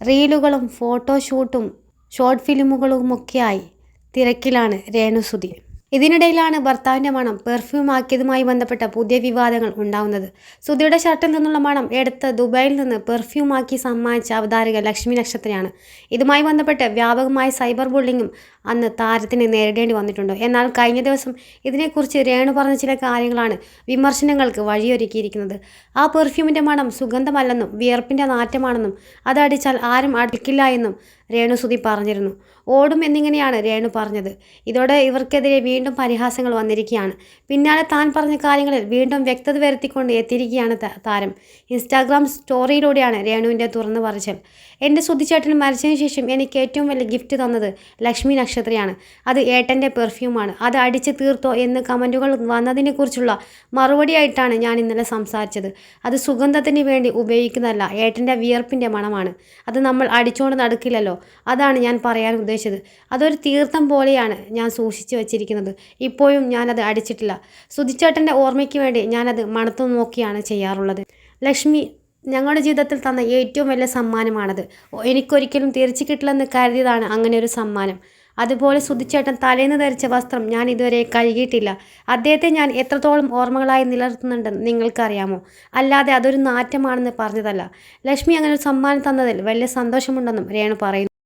റീലുകളും ഫോട്ടോഷൂട്ടും short ഫിലിമുകളുമൊക്കെയായി തിരക്കിലാണ് രേണുസുതി ഇതിനിടയിലാണ് ഭർത്താവിന്റെ മണം പെർഫ്യൂം ആക്കിയതുമായി ബന്ധപ്പെട്ട പുതിയ വിവാദങ്ങൾ ഉണ്ടാവുന്നത്. സുധിയുടെ ഷർട്ടിൽ നിന്നുള്ള മണം എടുത്ത് ദുബായിൽ നിന്ന് പെർഫ്യൂം ആക്കി സമ്മാനിച്ച അവതാരക ലക്ഷ്മി നക്ഷത്രയാണ്. ഇതുമായി ബന്ധപ്പെട്ട് വ്യാപകമായ സൈബർ ബുള്ളിങ്ങും അന്ന് താരത്തിന് നേരിടേണ്ടി വന്നിട്ടുണ്ട്. എന്നാൽ കഴിഞ്ഞ ദിവസം ഇതിനെക്കുറിച്ച് രേണു പറഞ്ഞ ചില കാര്യങ്ങളാണ് വിമർശനങ്ങൾക്ക് വഴിയൊരുക്കിയിരിക്കുന്നത്. ആ പെർഫ്യൂമിന്റെ മണം സുഗന്ധമല്ലെന്നും വിയർപ്പിന്റെ നാറ്റമാണെന്നും അതടിച്ചാൽ ആരും അടുക്കില്ല എന്നും രേണു സുധി പറഞ്ഞിരുന്നു. ഓടും എന്നിങ്ങനെയാണ് രേണു പറഞ്ഞത്. ഇതോടെ ഇവർക്കെതിരെ വീണ്ടും പരിഹാസങ്ങൾ വന്നിരിക്കുകയാണ്. പിന്നാലെ താൻ പറഞ്ഞ കാര്യങ്ങളിൽ വീണ്ടും വ്യക്തത വരുത്തിക്കൊണ്ട് എത്തിയിരിക്കുകയാണ് താരം. ഇൻസ്റ്റാഗ്രാം സ്റ്റോറിയിലൂടെയാണ് രേണുവിന്റെ തുറന്നു പറച്ചൽ. എന്റെ സുധിച്ചേട്ടൻ മരിച്ചതിന് ശേഷം എനിക്ക് ഏറ്റവും വലിയ ഗിഫ്റ്റ് തന്നത് ലക്ഷ്മി നക്ഷത്രയാണ്. അത് ഏട്ടന്റെ പെർഫ്യൂമാണ്. അത് അടിച്ച് തീർത്തോ എന്ന് കമന്റുകൾ വന്നതിനെക്കുറിച്ചുള്ള മറുപടിയായിട്ടാണ് ഞാൻ ഇന്നലെ സംസാരിച്ചത്. അത് സുഗന്ധത്തിന് വേണ്ടി ഉപയോഗിക്കുന്നതല്ല ഏട്ടന്റെ വിയർപ്പിന്റെ മണമാണ്. അത് നമ്മൾ അടിച്ചുകൊണ്ട് നടക്കില്ലല്ലോ. അതാണ് ഞാൻ പറയാൻ ഉദ്ദേശിച്ചത്. അതൊരു തീർത്ഥം പോലെയാണ് ഞാൻ സൂക്ഷിച്ചു വച്ചിരിക്കുന്നത്. ഇപ്പോഴും ഞാനത് അടിച്ചിട്ടില്ല. സുധിച്ചേട്ടന്റെ ഓർമ്മയ്ക്ക് വേണ്ടി ഞാനത് മണത്തു നോക്കിയാണ് ചെയ്യാറുള്ളത്. ലക്ഷ്മി ഞങ്ങളുടെ ജീവിതത്തിൽ തന്ന ഏറ്റവും വലിയ സമ്മാനമാണത്. എനിക്കൊരിക്കലും തിരിച്ചു കിട്ടില്ലെന്ന് കരുതിയതാണ് അങ്ങനെ ഒരു സമ്മാനം. അതുപോലെ സുധിച്ചേട്ടൻ തലേന്ന് ധരിച്ച വസ്ത്രം ഞാൻ ഇതുവരെ കഴുകിയിട്ടില്ല. അദ്ദേഹത്തെ ഞാൻ എത്രത്തോളം ഓർമ്മകളായി നിലനിർത്തുന്നുണ്ടെന്ന് നിങ്ങൾക്കറിയാമോ? അല്ലാതെ അതൊരു നാറ്റമാണെന്ന് പറഞ്ഞതല്ല. ലക്ഷ്മി അങ്ങനെ ഒരു സമ്മാനം തന്നതിൽ വലിയ സന്തോഷമുണ്ടെന്നും രേണു പറയുന്നു.